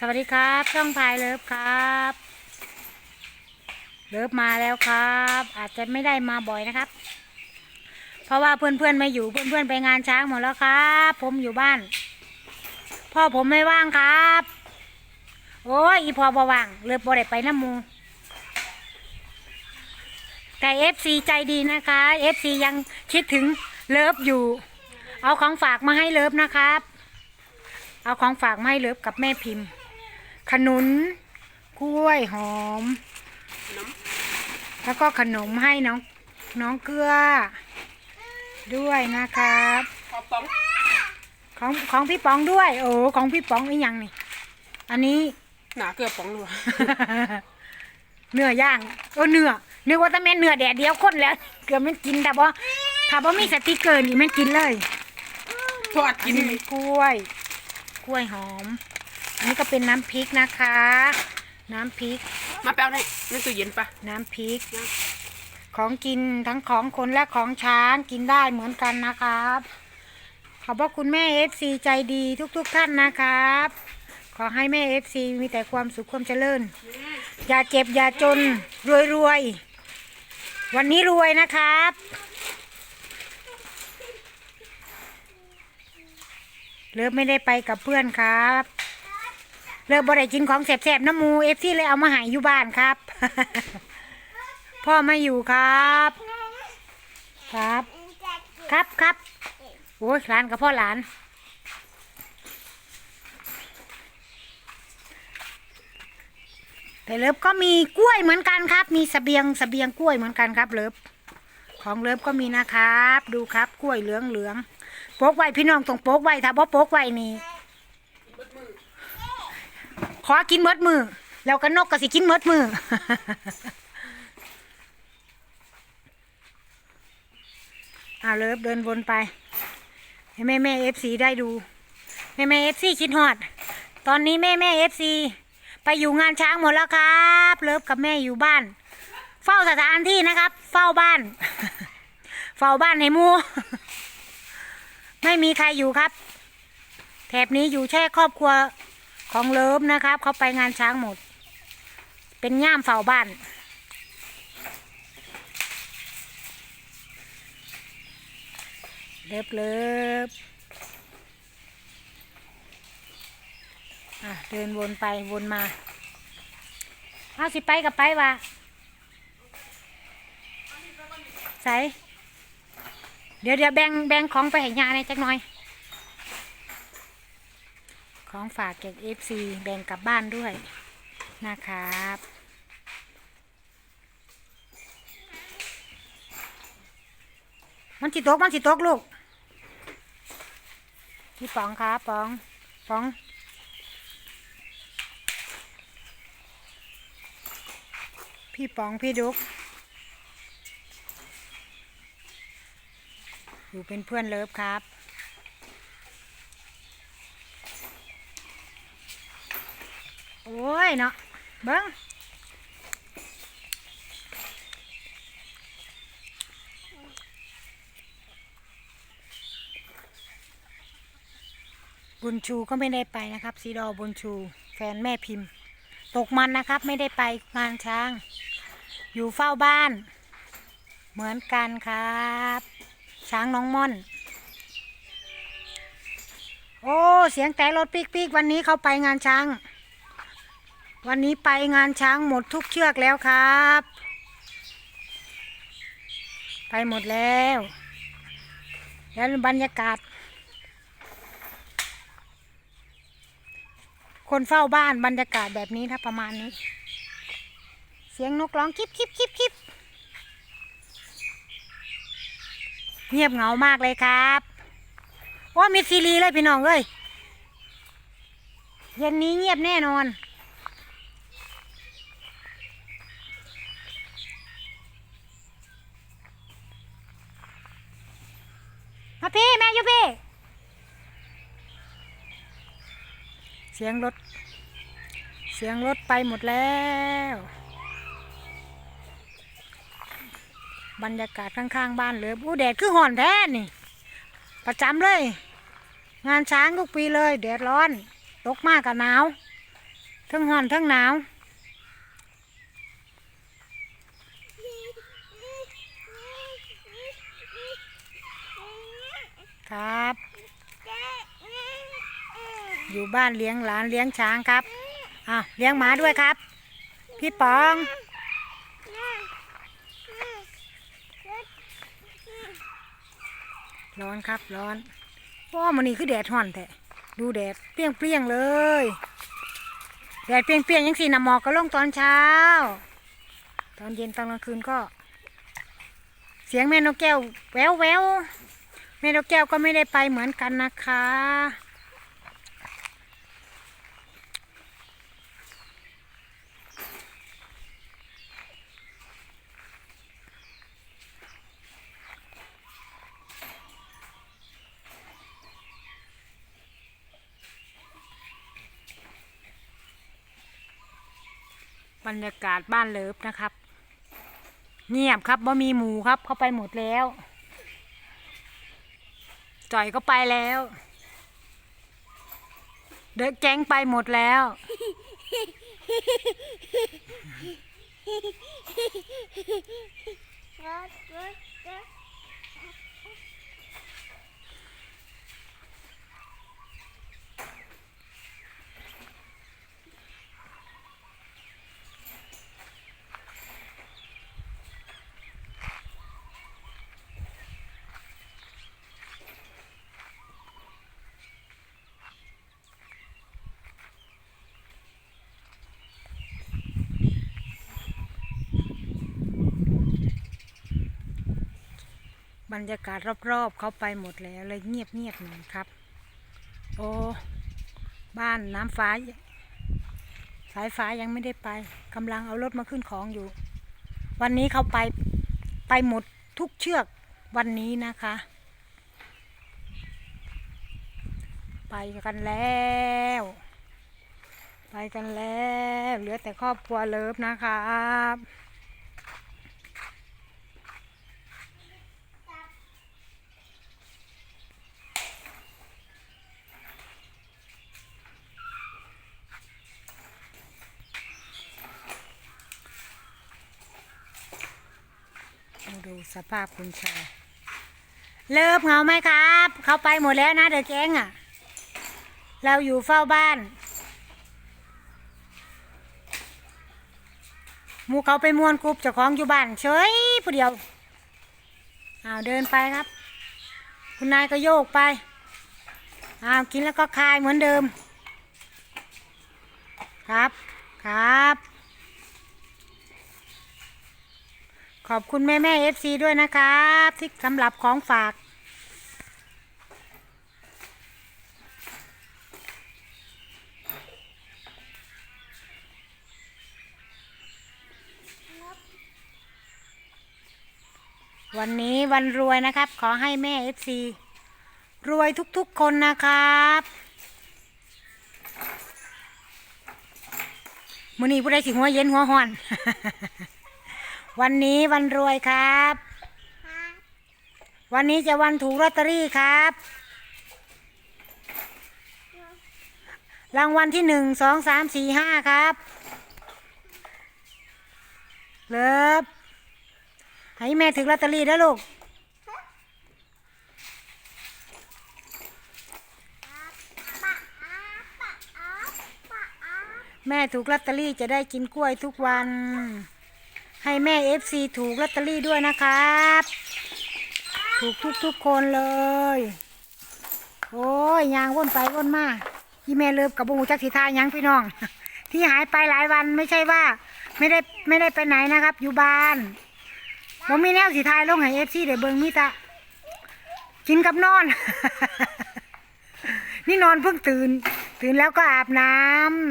สวัสดีครับ ช่องพายเลิฟครับ เลิฟมาแล้วครับ อาจจะไม่ได้มาบ่อยนะครับ เพราะว่าเพื่อนๆไม่อยู่เพื่อนๆไปงานช้างหมดแล้วครับ ผมอยู่บ้าน พ่อผมไม่ว่างครับ โอ้ยอีพอบ่ว่าง เลิฟบ่ได้ไปน้ำมูแต่เอฟซีใจดีนะคะเอฟซียังคิดถึงเลิฟอยู่ เอาของฝากมาให้เลิฟนะครับ เอาของฝากมาให้เลิฟกับแม่พิมพ์ ขนุน กล้วยหอม แล้วก็ขนมให้น้องน้องเกลือ ด้วยนะครับขอป้องของของพี่ป๋องด้วย โอ้ของพี่ป๋องอีกอย่างนี่ อันนี้หนาเกือบป้องหนัวเนื้อย่างเออเนื้อนึกว่าแต่แม่นเนื้อแดดเดียวคนแล้ว เกือบมันกินแต่บ่ถ้าบ่มีสติกเกอร์นี่มันกินเลยทอดกินอันนี้กล้วย กล้วยหอม อันนี้ก็เป็นน้ำพริกนะคะ น้ำพริก มาแป๊วในในตู้เย็นปะ น้ำพริกของกินทั้งของคนและของช้างกินได้เหมือนกันนะครับ ขอบพระคุณแม่เอฟซีใจดีทุกๆทท่านนะครับ ขอให้แม่เอฟซีมีแต่ความสุขความเจริญ อย่าเจ็บอย่าจนรวยรวยๆวันนี้รวยนะครับ เลิฟไม่ได้ไปกับเพื่อนครับ เลิฟบ่ได้กินของแสบๆน้ำมูเอฟซีเลยเอามาหายอยู่บ้านครับ พ่อไม่อยู่ครับ ครับ ครับครับโอ้ยหลานกับพ่อหลาน แต่เลิฟก็มีกล้วยเหมือนกันครับ มีสเสบียงสเสบียงกล้วยเหมือนกันครับเลิฟของเลิฟก็มีนะครับ ดูครับกล้วยเหลืองเหลืองๆโป๊กไว้พี่น้องต้องโป๊กไว้ถ้าบ่โป๊กไว้นี่ ขอกินเมดมือ แล้วก็นกก็สิกินเมดมือ เอาเลิฟเดินวนไป ให้แม่แม่เอฟซีได้ดู แม่แม่เอฟซีคิดฮอด ตอนนี้แม่แม่เอฟซีไปอยู่งานช้างหมดแล้วครับ เลิฟกับแม่อยู่บ้าน เฝ้าสถานที่นะครับ เฝ้าบ้าน เฝ้าบ้านให้มูไม่มีใครอยู่ครับ แถบนี้อยู่แค่ครอบครัว ของเลิฟนะครับเขาไปงานช้างหมด เป็นย่ามเฝ้าบ้าน เลิฟเลิฟอะเดินวนไปวนมาเอาสิไปกับไปวะใส่เดี๋ยวเดี๋ยวแบ่งแบ่งของไปให้ยาในจักหน่อย ของฝากเก็บเอฟซีแบ่งกลับบ้านด้วยนะครับมันสิตก มันสิตกลูก พี่ป๋องครับป๋องป๋อง พี่ป๋อง พี่ดุก อยู่เป็นเพื่อนเลิฟครับ โอ้ยเนาะเบิ้งบุญชูก็ไม่ได้ไปนะครับสีดอบุญชู แฟนแม่พิมพ์ ตกมันนะครับไม่ได้ไปงานช้าง อยู่เฝ้าบ้าน เหมือนกันครับ ช้างน้องม่อน โอ้ เสียงแต่รถปีกปีกๆวันนี้เขาไปงานช้าง วันนี้ไปงานช้างหมดทุกเชือกแล้วครับ ไปหมดแล้ว แล้วบรรยากาศ คนเฝ้าบ้านบรรยากาศแบบนี้ถ้าประมาณนี้ เสียงนกร้องคิบคิบคิบคิบเงียบเหงามากเลยครับว่ามีซีรีส์เลยพี่น้องเอ้ยเย็นนี้เงียบแน่นอน มาพี่ แม่อยู่พี่ เสียงรถ เสียงรถไปหมดแล้ว บรรยากาศข้างๆ บ้านเลยอู้แดดคือห่อนแท้นี่ ประจำเลย งานช้างทุกปีเลยแดดร้อนตกมากกับหนาวทั้งห่อนทั้งหนาวครับ อยู่บ้านเลี้ยงหลานเลี้ยงช้างครับอะเลี้ยงหมาด้วยครับ พี่ป๋อง ร้อนครับร้อนโอ้มันนี่คือแดดห่อนแท้ดูแดดเปรี้ยงเปรี้ยงๆเลยแดดเปรี้ยงเปรี้ยงๆยังสีน้ำหมอกก็ลงตอนเช้า ตอนเย็นตอนกลางคืนก็ เสียงแม่นกแก้วแววแววแม่นกแก้วก็ไม่ได้ไปเหมือนกันนะคะ บรรยากาศบ้านเลิฟนะครับ เงียบครับบ่มีหมูครับเขาไปหมดแล้ว จ่อยก็ไปแล้ว เด็กแก๊งไปหมดแล้วบ รรยากาศรอบๆเขาไปหมดแล้วเลยเงียบเงียบๆหน่อยครับ โอ้บ้านน้ำฟ้า สายฟ้ายังไม่ได้ไปกำลังเอารถมาขึ้นของอยู่ วันนี้เขาไปไปหมดทุกเชือกวันนี้นะคะ ไปกันแล้ว ไปกันแล้ว เหลือแต่ครอบครัวเลิฟนะครับ สภาพคุณชายเลิฟเหงาไหมครับ เขาไปหมดแล้วนะเดอะแก๊งอะ เราอยู่เฝ้าบ้านหมูเขาไปมวนกรุ๊ปเจ้าของอยู่บ้านเฉยผู้เดียวอ้าวเดินไปครับ คุณนายก็โยกไปอ้าวกินแล้วก็คายเหมือนเดิม ครับครับ ขอบคุณแม่แม่เอฟซีด้วยนะครับที่สำหรับของฝากวันนี้วันรวยนะครับ ขอให้แม่เอฟซีรวยทุกๆคนนะครับมือนี้ผู้ใดสิหัวเย็นหัวห่อน วันนี้วันรวยครับ วันนี้จะวันถูกลอตเตอรี่ครับ รางวัลที่หนึ่งสองสามสี่ห้าครับ เลิฟให้แม่ถึงลอตเตอรี่นะลูกแม่ถูกลอตเตอรี่จะได้กินกล้วยทุกวัน ให้แม่เอฟซีถูกลอตเตอรี่ด้วยนะครับ ถูกทุกๆคนเลย โอ้ยยางวนไปวนมาที่แม่เลิฟกับบูจักสีทายังพี่น้อง ที่หายไปหลายวันไม่ใช่ว่า ไม่ได้ไม่ได้ไปไหนนะครับ อยู่บ้านผมมีแนวสีทายลงให้เอฟซีเดี๋ยวเบิงมิตะกินกับนอน นี่นอนเพิ่งตื่น ตื่นแล้วก็อาบน้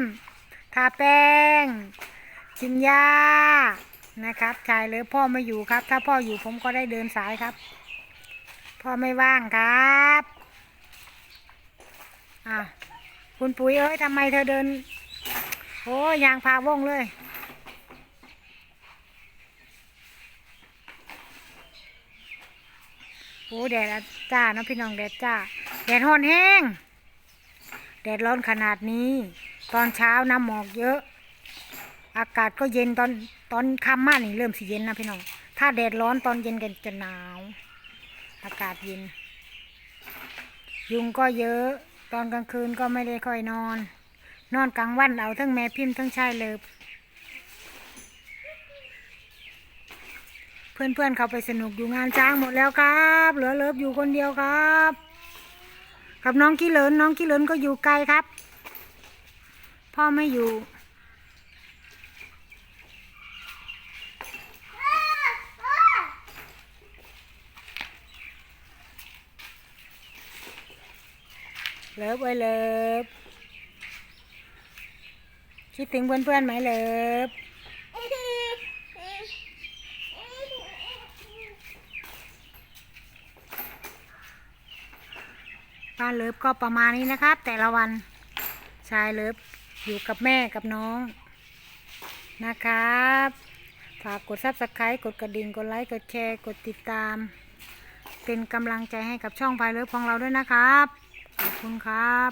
ำทาแป้งกินยา นะครับ ชายเลยพ่อไม่อยู่ครับ ถ้าพ่ออยู่ผมก็ได้เดินสายครับ พ่อไม่ว่างครับอะคุณปุ๋ยเอ้ยทำไมเธอเดิน โอ้ยางพาวงเลยโอ้แดดจ้านะพี่น้องแดดจ้า แดดร้อนแห้ง แดดร้อนขนาดนี้ ตอนเช้าน้ำหมอกเยอะ อากาศก็เย็นตอน ตอนค่ำมากนี่เริ่มสิเย็นนะพี่น้อง ถ้าแดดร้อนตอนเย็นกันจะหนาว อากาศเย็น ยุงก็เยอะ ตอนกลางคืนก็ไม่ได้ค่อยนอน นอนกลางวันเอาทั้งแม่พิมพ์ทั้งชายเลิฟเพื่อนๆเขาไปสนุกอยู่งานช้างหมดแล้วครับ เหลือเลิฟอยู่คนเดียวครับ กับน้องกี้เหลินน้องกี้เหลินก็อยู่ไกลครับ พ่อไม่อยู่ เลิฟไว้เลิฟคิดถึงเพื่อนๆไหมเลิฟบ้านเลิฟก็ประมาณนี้นะครับ แต่ละวันชายเลิฟอยู่กับแม่กับน้องนะครับฝากกดซับสไครต์กดกระดิ่งกดไลค์กดแชร์กดติดตาม เป็นกำลังใจให้กับช่องพายเลิฟของเราด้วยนะครับ ขอบคุณครับ